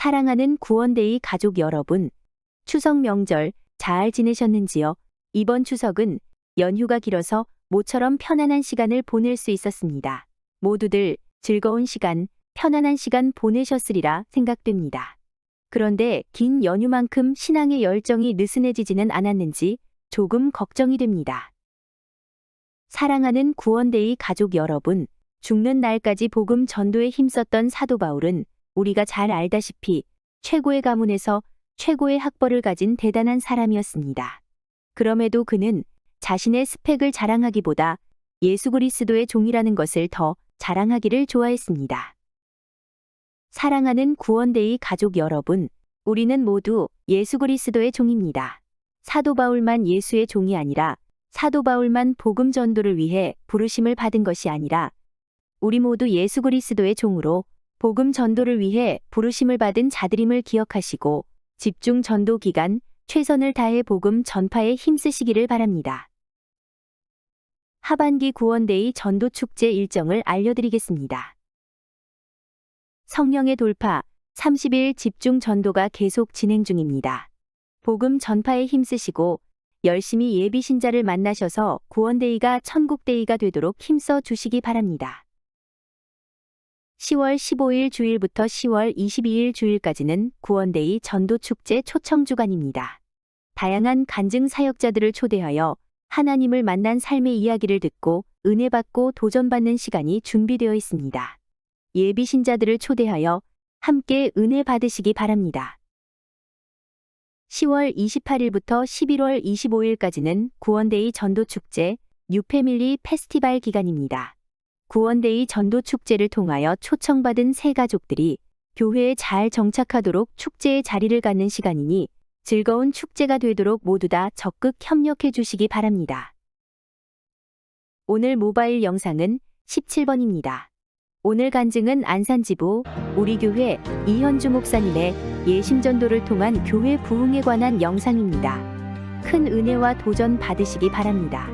사랑하는 구원데이 가족 여러분, 추석 명절 잘 지내셨는지요? 이번 추석은 연휴가 길어서 모처럼 편안한 시간을 보낼 수 있었습니다. 모두들 즐거운 시간, 편안한 시간 보내셨으리라 생각됩니다. 그런데 긴 연휴만큼 신앙의 열정이 느슨해지지는 않았는지 조금 걱정이 됩니다. 사랑하는 구원데이 가족 여러분, 죽는 날까지 복음 전도에 힘썼던 사도 바울은 우리가 잘 알다시피 최고의 가문에서 최고의 학벌을 가진 대단한 사람이었습니다. 그럼에도 그는 자신의 스펙을 자랑하기보다 예수 그리스도의 종이라는 것을 더 자랑하기를 좋아했습니다. 사랑하는 구원데이 가족 여러분, 우리는 모두 예수 그리스도의 종입니다. 사도 바울만 예수의 종이 아니라 사도 바울만 복음 전도를 위해 부르심을 받은 것이 아니라 우리 모두 예수 그리스도의 종으로 복음 전도를 위해 부르심을 받은 자들임을 기억하시고 집중 전도 기간 최선을 다해 복음 전파에 힘쓰시기를 바랍니다. 하반기 구원데이 전도 축제 일정을 알려드리겠습니다. 성령의 돌파 30일 집중 전도가 계속 진행 중입니다. 복음 전파에 힘쓰시고 열심히 예비 신자를 만나셔서 구원데이가 천국데이가 되도록 힘써 주시기 바랍니다. 10월 15일 주일부터 10월 22일 주일까지는 구원데이 전도축제 초청 주간입니다. 다양한 간증 사역자들을 초대하여 하나님을 만난 삶의 이야기를 듣고 은혜 받고 도전받는 시간이 준비되어 있습니다. 예비 신자들을 초대하여 함께 은혜 받으시기 바랍니다. 10월 28일부터 11월 25일까지는 구원데이 전도축제 뉴패밀리 페스티벌 기간입니다. 구원데이 전도축제를 통하여 초청받은 새 가족들이 교회에 잘 정착하도록 축제의 자리를 갖는 시간이니 즐거운 축제가 되도록 모두 다 적극 협력해 주시기 바랍니다. 오늘 모바일 영상은 17번입니다. 오늘 간증은 안산지부 우리 교회 이현주 목사님의 예심전도를 통한 교회 부흥에 관한 영상입니다. 큰 은혜와 도전 받으시기 바랍니다.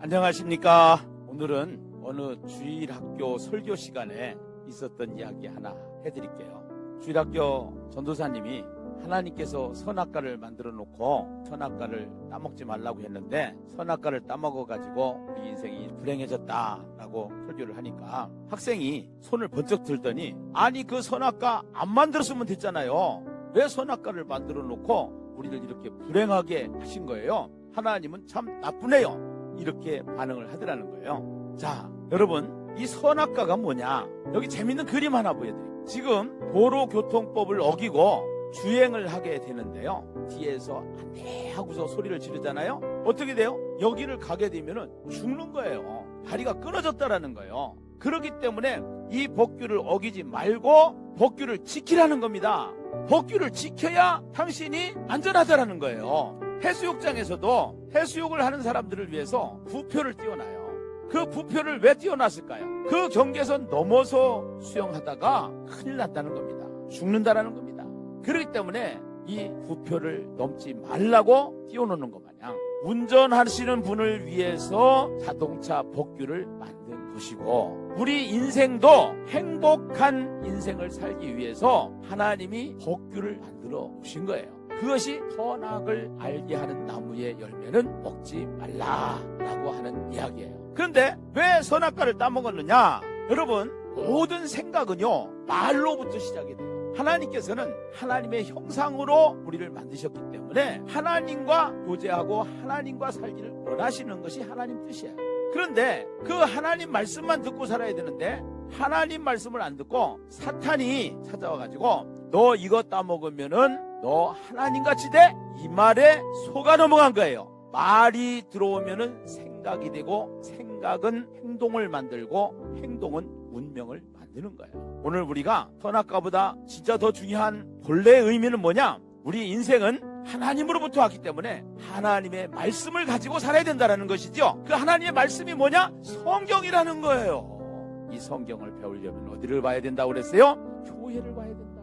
안녕하십니까. 오늘은 어느 주일 학교 설교 시간에 있었던 이야기 하나 해드릴게요. 주일 학교 전도사님이 하나님께서 선악과를 만들어 놓고 선악과를 따먹지 말라고 했는데 선악과를 따먹어 가지고 우리 인생이 불행해졌다라고 설교를 하니까 학생이 손을 번쩍 들더니 아니 그 선악과 안 만들었으면 됐잖아요. 왜 선악과를 만들어 놓고 우리를 이렇게 불행하게 하신 거예요? 하나님은 참 나쁘네요. 이렇게 반응을 하더라는 거예요. 자, 여러분, 이 선악과가 뭐냐? 여기 재밌는 그림 하나 보여드릴게요. 지금 도로교통법을 어기고 주행을 하게 되는데요. 뒤에서 안돼 하고서 소리를 지르잖아요. 어떻게 돼요? 여기를 가게 되면은 죽는 거예요. 다리가 끊어졌다라는 거예요. 그렇기 때문에 이 법규를 어기지 말고 법규를 지키라는 겁니다. 법규를 지켜야 당신이 안전하다라는 거예요. 해수욕장에서도 해수욕을 하는 사람들을 위해서 부표를 띄워놔요. 그 부표를 왜 띄워놨을까요? 그 경계선 넘어서 수영하다가 큰일 난다는 겁니다. 죽는다라는 겁니다. 그렇기 때문에 이 부표를 넘지 말라고 띄워놓는 것 마냥 운전하시는 분을 위해서 자동차 법규를 만든 것이고 우리 인생도 행복한 인생을 살기 위해서 하나님이 법규를 만들어 오신 거예요. 그것이 선악을 알게 하는 나무의 열매는 먹지 말라라고 하는 이야기예요. 그런데 왜 선악과를 따먹었느냐? 여러분 모든 생각은요 말로부터 시작이 돼요. 하나님께서는 하나님의 형상으로 우리를 만드셨기 때문에 하나님과 교제하고 하나님과 살기를 원하시는 것이 하나님 뜻이에요. 그런데 그 하나님 말씀만 듣고 살아야 되는데 하나님 말씀을 안 듣고 사탄이 찾아와 가지고 너 이거 따먹으면은 너 하나님 같이 돼? 이 말에 속아 넘어간 거예요. 말이 들어오면은 생각이 되고 생각은 행동을 만들고 행동은 운명을 만드는 거예요. 오늘 우리가 선악과보다 진짜 더 중요한 본래의 의미는 뭐냐? 우리 인생은 하나님으로부터 왔기 때문에 하나님의 말씀을 가지고 살아야 된다는 것이죠. 그 하나님의 말씀이 뭐냐? 성경이라는 거예요. 이 성경을 배우려면 어디를 봐야 된다고 그랬어요? 교회를 봐야 된다고요.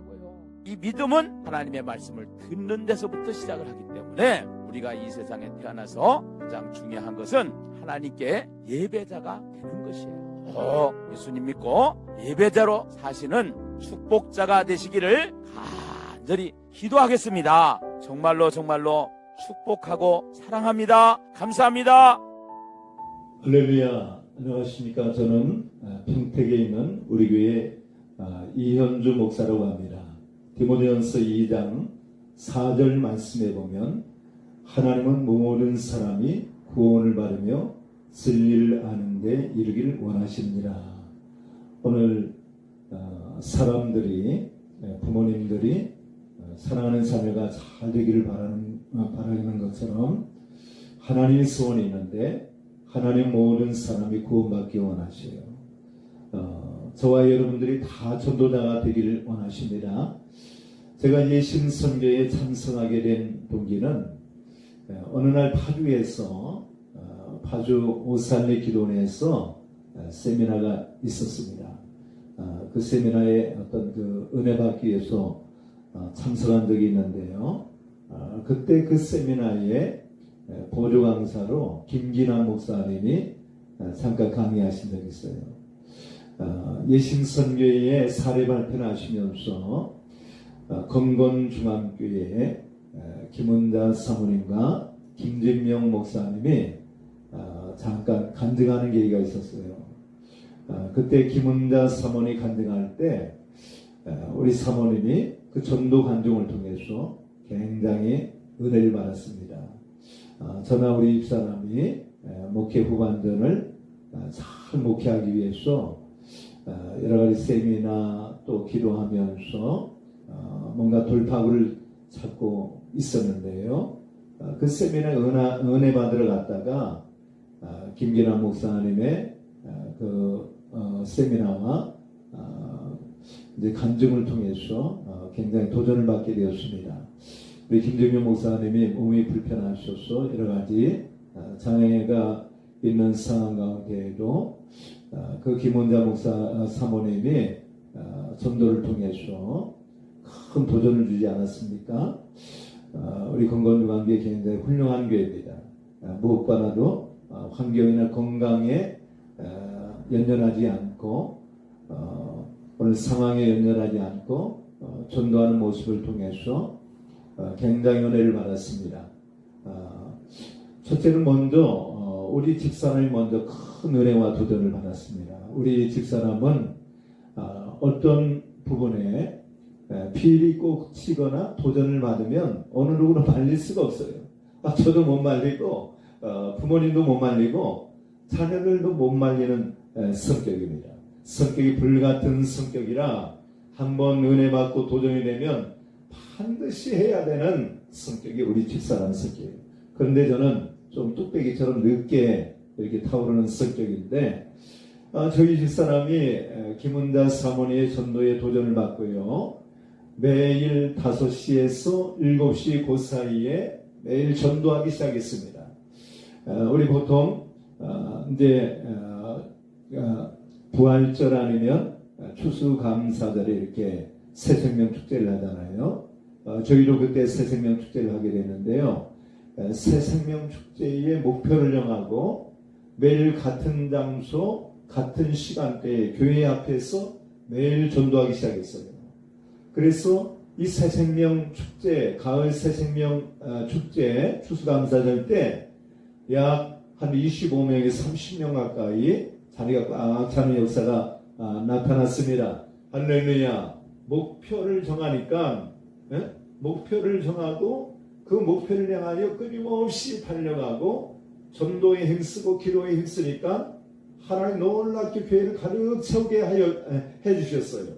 이 믿음은 하나님의 말씀을 듣는 데서부터 시작을 하기 때문에 우리가 이 세상에 태어나서 가장 중요한 것은 하나님께 예배자가 되는 것이에요. 어, 예수님 믿고 예배자로 사시는 축복자가 되시기를 간절히 기도하겠습니다. 정말로 정말로 축복하고 사랑합니다. 감사합니다. 할렐루야. 안녕하십니까. 저는 아, 평택에 있는 우리 교회 아, 이현주 목사라고 합니다. 디모데전서 2장 4절 말씀에 보면 하나님은 모든 사람이 구원을 받으며 진리를 아는데 이르기를 원하십니다. 오늘 아, 사람들이 예, 부모님들이 어, 사랑하는 자녀가 잘 되기를 바라는 어, 바라는 것처럼 하나님의 소원이 있는데 하나님 모든 사람이 구원받기 원하셔요. 어, 저와 여러분들이 다 전도자가 되기를 원하십니다. 제가 예신 선교에 참석하게 된 동기는 에, 어느 날 파주에서 어, 파주 오산리 기도원에서 에, 세미나가 있었습니다. 어, 그 세미나에 어떤 그 은혜 받기 위해서 어, 참석한 적이 있는데요. 어, 그때 그 세미나에 에, 보조 강사로 김기남 목사님이 어, 잠깐 강의하신 적이 있어요. 어, 예신선교회의 사례 발표를 하시면서 어, 건건중앙교회 에, 김은자 사모님과 김진명 목사님이 어, 잠깐 간증하는 계기가 있었어요. 어, 그때 김은자 사모님 간증할 때 에, 우리 사모님이 그 전도 간증을 통해서 굉장히 은혜를 받았습니다. 어, 저나 우리 입사람이 에, 목회 후반전을 어, 잘 목회하기 위해서 어, 여러 가지 세미나 또 기도하면서 어, 뭔가 돌파구를 찾고 있었는데요. 어, 그 세미나 은혜 받으러 갔다가 어, 김기남 목사님의 어, 그 어, 세미나와 어, 이제 간증을 통해서 어, 굉장히 도전을 받게 되었습니다. 우리 김정현 목사님이 몸이 불편하셔서 여러 가지 어, 장애가 있는 상황 가운데에도 어, 그 김원자 목사 어, 사모님이 어, 전도를 통해서 큰 도전을 주지 않았습니까? 어, 우리 건건관계 굉장히 훌륭한 교회입니다. 어, 무엇보다도 어, 환경이나 건강에 어, 연연하지 않고 어, 오늘 상황에 연연하지 않고 어, 전도하는 모습을 통해서 어, 굉장히 은혜를 받았습니다. 어, 첫째는 먼저 어, 우리 집사람이 먼저 큰 은혜와 도전을 받았습니다. 우리 집사람은 어, 어떤 부분에 에, 피일이 꼭 치거나 도전을 받으면 어느 누구나 말릴 수가 없어요. 아, 저도 못 말리고 어, 부모님도 못 말리고 자녀들도 못 말리는 에, 성격입니다. 성격이 불같은 성격이라 한번 은혜 받고 도전이 되면 반드시 해야 되는 성격이 우리 집사람 성격이에요. 그런데 저는 좀 뚝배기처럼 늦게 이렇게 타오르는 성격인데 아, 저희 집사람이 에, 김은자 사모니의 전도에 도전을 받고요. 매일 5시에서 7시 그 사이에 매일 전도하기 시작했습니다. 아, 우리 보통 아, 이제 아, 아, 부활절 아니면 추수감사절에 이렇게 새생명 축제를 하잖아요. 어, 저희도 그때 새생명 축제를 하게 되는데요. 에, 새생명 축제의 목표를 정하고 매일 같은 장소, 같은 시간대에 교회 앞에서 매일 전도하기 시작했어요. 그래서 이 새 생명 축제, 가을 새 생명 어, 축제 추수감사절 때 약 한 25명에서 30명 가까이 자리가 꽉 차는 역사가 아, 나타났습니다. 할렐루야. 목표를 정하니까 예? 목표를 정하고 그 목표를 향하여 끊임없이 달려가고 전도에 힘쓰고 기도에 힘쓰니까 하나님 놀랍게 교회를 가득 채우게 하여 에, 해주셨어요.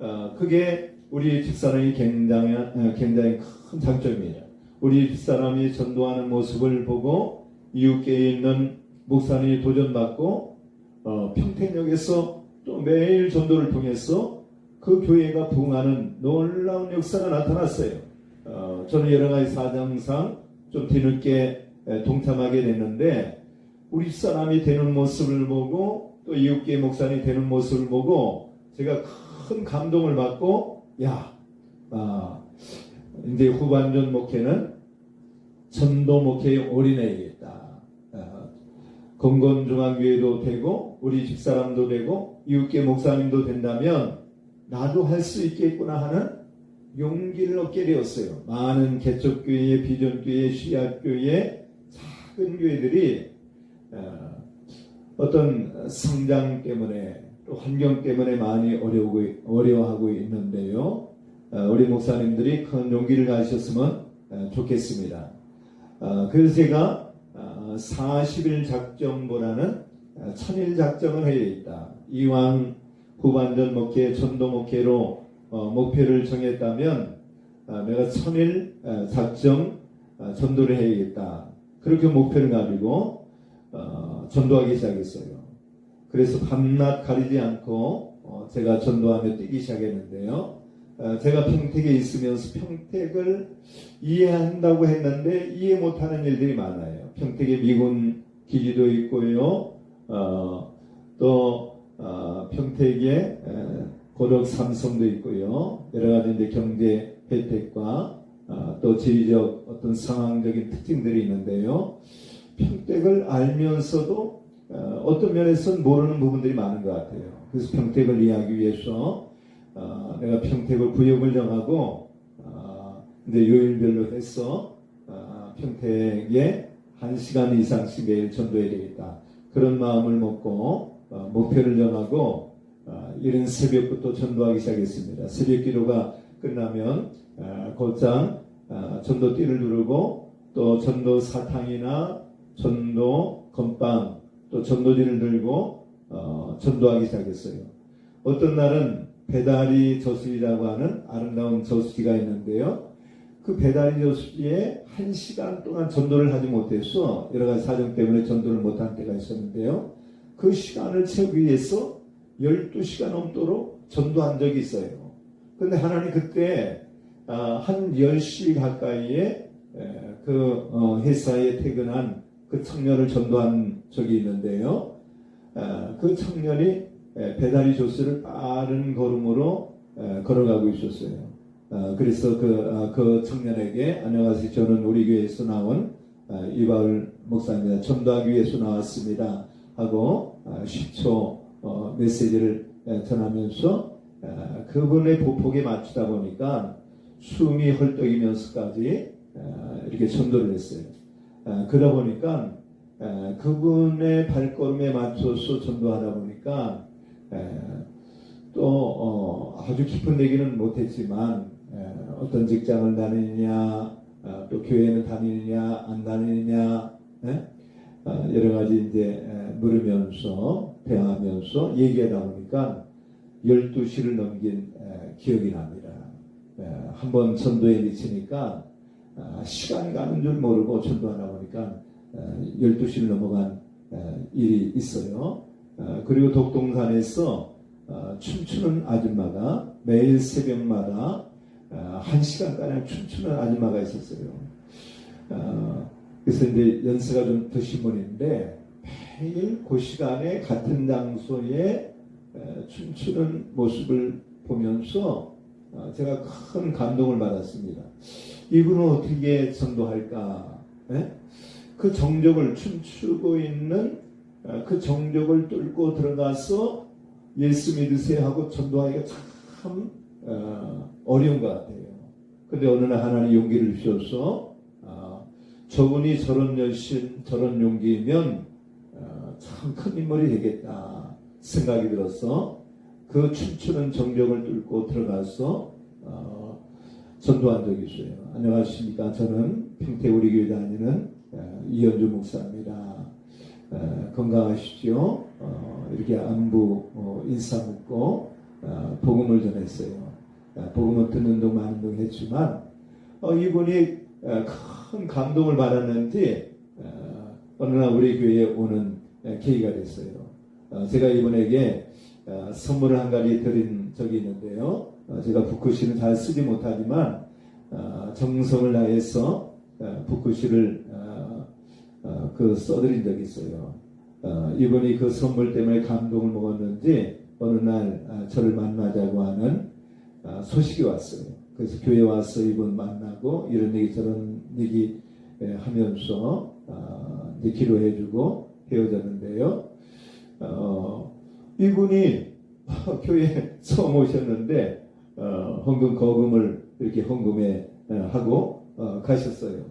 어, 그게 우리 집사람이 굉장히 어, 굉장히 큰 장점입니다. 우리 집사람이 전도하는 모습을 보고 이웃계에 있는 목사님이 도전받고 어, 평택역에서 또 매일 전도를 통해서 그 교회가 부흥하는 놀라운 역사가 나타났어요. 어, 저는 여러 가지 사정상 좀 뒤늦게 에, 동참하게 됐는데 우리 사람이 되는 모습을 보고 또 이웃계 목사님이 되는 모습을 보고 제가 큰 감동을 받고 야, 아, 이제 후반전 목회는 전도 목회의 올인해야겠다. 어, 건건중앙교회도 되고 우리 집사람도 되고 이웃계 목사님도 된다면 나도 할 수 있겠구나 하는 용기를 얻게 되었어요. 많은 개척교회, 비전교회, 시약교회, 작은 교회들이 어, 어떤 성장 때문에 또 환경 때문에 많이 어려워하고 있는데요. 어, 우리 목사님들이 큰 용기를 가지셨으면 어, 좋겠습니다. 어, 그래서 제가 어, 40일 작정보다는 어, 천일 작정을 해야 있다. 이왕 후반전 목회, 전도 목회로 어, 목표를 정했다면 어, 내가 천일 어, 작정 어, 전도를 해야겠다. 그렇게 목표를 가지고 어, 전도하기 시작했어요. 그래서 밤낮 가리지 않고 어, 제가 전도하며 뛰기 시작했는데요. 어, 제가 평택에 있으면서 평택을 이해한다고 했는데 이해 못하는 일들이 많아요. 평택에 미군 기지도 있고요. 어, 또 어, 평택에 에, 고덕 삼성도 있고요. 여러 가지 이제 경제 혜택과 어, 또 지리적 어떤 상황적인 특징들이 있는데요. 평택을 알면서도 어, 어떤 면에서는 모르는 부분들이 많은 것 같아요. 그래서 평택을 이해하기 위해서 어, 내가 평택을 구역을 정하고 어, 이제 요일별로 해서 어, 평택에 한 시간 이상씩 매일 전도해야 되겠다. 그런 마음을 먹고 어, 목표를 정하고 어, 이른 새벽부터 전도하기 시작했습니다. 새벽 기도가 끝나면 어, 곧장 어, 전도띠를 누르고 또 전도 사탕이나 전도 건빵 또 전도지를 들고 어, 전도하기 시작했어요. 어떤 날은 배다리 저수지라고 하는 아름다운 저수지가 있는데요. 그 배다리 저수지에 한 시간 동안 전도를 하지 못해서 여러 가지 사정 때문에 전도를 못한 때가 있었는데요. 그 시간을 채우기 위해서 12시간 넘도록 전도한 적이 있어요. 근데 하나님 그때 아, 한 10시 가까이에 에, 그 어, 회사에 퇴근한 그 청년을 전도한 적이 있는데요. 아, 그 청년이 에, 배다리 조스를 빠른 걸음으로 에, 걸어가고 있었어요. 아, 그래서 그, 아, 그 청년에게 안녕하세요. 저는 우리 교회에서 나온 아, 이바울 목사입니다. 전도하기 위해서 나왔습니다. 하고 아, 10초 어, 메시지를 에, 전하면서 아, 그분의 보폭에 맞추다 보니까 숨이 헐떡이면서까지 아, 이렇게 전도를 했어요. 아, 그러다 보니까 아, 그분의 발걸음에 맞춰서 전도하다 보니까 에, 또 어, 아주 깊은 얘기는 못했지만 에, 어떤 직장을 다니느냐 아, 또 교회는 다니느냐 안 다니느냐 에? 아, 여러 가지 이제 에, 물으면서 대화하면서 얘기하다 보니까 12시를 넘긴 에, 기억이 납니다. 한 번 전도에 미치니까 아, 시간이 가는 줄 모르고 전도하다 보니까 에, 12시를 넘어간 에, 일이 있어요. 아, 그리고 독동산에서 어, 춤추는 아줌마가 매일 새벽마다 어, 한 시간가량 춤추는 아줌마가 있었어요. 어, 그래서 이제 연세가 좀 드신 분인데 매일 그 시간에 같은 장소에 에, 춤추는 모습을 보면서 어, 제가 큰 감동을 받았습니다. 이분은 어떻게 전도할까? 예? 그 정적을 춤추고 있는 어, 그 정적을 뚫고 들어가서 예수 믿으세요 하고 전도하기가 참 어, 어려운 것 같아요. 근데 어느 날 하나님 용기를 주셔서 어, 저분이 저런 열심, 저런 용기면 어, 참 큰 인물이 되겠다 생각이 들어서 그 춤추는 정적을 뚫고 들어가서 어, 전도한 적이 있어요. 안녕하십니까? 저는 평택 우리 교회 다니는 어, 이현주 목사입니다. 어, 건강하십시오. 어, 이렇게 안부 어, 인사 묻고 어, 복음을 전했어요. 어, 복음을 듣는 동 많은 동 했지만 어, 이분이 어, 큰 감동을 받았는지 어, 어느 날 우리 교회에 오는 어, 계기가 됐어요. 어, 제가 이분에게 어, 선물을 한 가지 드린 적이 있는데요. 어, 제가 북글씨는 잘 쓰지 못하지만 어, 정성을 다해서 어, 그 써드린 적이 있어요. 어, 이분이 그 선물 때문에 감동을 먹었는지 어느 날 아, 저를 만나자고 하는 아, 소식이 왔어요. 그래서 교회 와서 이분 만나고 이런 얘기 저런 얘기 예, 하면서 아, 기도해주고 헤어졌는데요. 어, 이분이 교회 처음 오셨는데 어, 헌금 거금을 이렇게 헌금에 어, 하고 어, 가셨어요.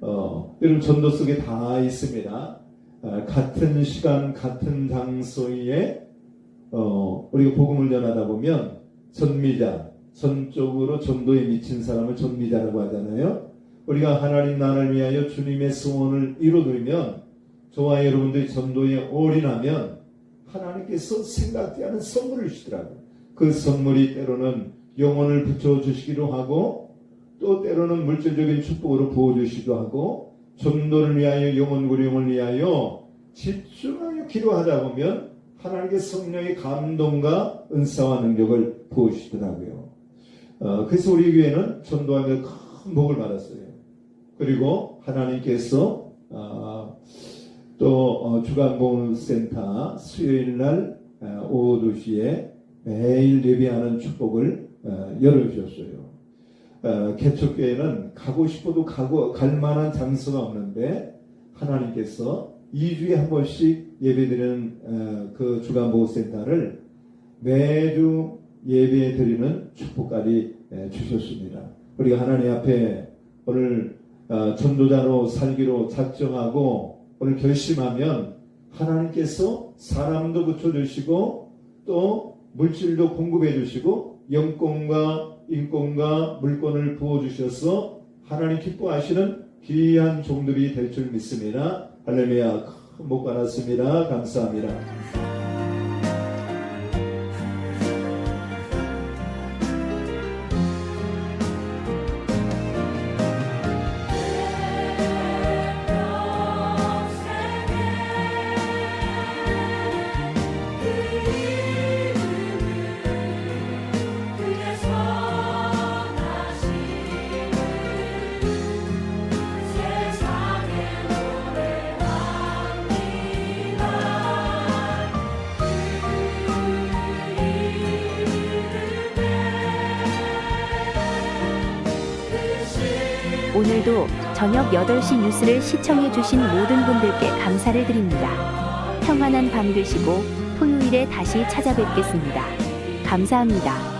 어, 여러분 전도 속에 다 있습니다. 어, 같은 시간 같은 장소에 어, 우리가 복음을 전하다 보면 전미자 전적으로 전도에 미친 사람을 전미자라고 하잖아요. 우리가 하나님 나라를 위하여 주님의 소원을 이루어드리면 저와 여러분들이 전도에 올인하면 하나님께서 생각지 않은 선물을 주시더라고요. 그 선물이 때로는 영혼을 붙여주시기도 하고 또 때로는 물질적인 축복으로 부어주시기도 하고 전도를 위하여 영혼 구령을 위하여 집중하여 기도하다 보면 하나님의 성령의 감동과 은사와 능력을 부어주시더라고요. 어, 그래서 우리 교회는 전도하며 큰 복을 받았어요. 그리고 하나님께서 아, 또 어, 주간보훈센터 수요일 날 어, 오후 2시에 매일 예배하는 축복을 어, 열어주셨어요. 어, 개척교회는 가고 싶어도 가고 갈 만한 장소가 없는데 하나님께서 2주에 한 번씩 예배드리는 어, 그 주간보훈센터를 매주 예배 드리는 축복까지 에, 주셨습니다. 우리가 하나님 앞에 오늘 어, 전도자로 살기로 작정하고 오늘 결심하면 하나님께서 사람도 붙여주시고 또 물질도 공급해 주시고 영권과 인권과 물권을 부어주셔서 하나님 기뻐하시는 귀한 종들이 될 줄 믿습니다. 할렐루야 큰 복 받았습니다. 감사합니다. 오늘도 저녁 8시 뉴스를 시청해주신 모든 분들께 감사를 드립니다. 평안한 밤 되시고 토요일에 다시 찾아뵙겠습니다. 감사합니다.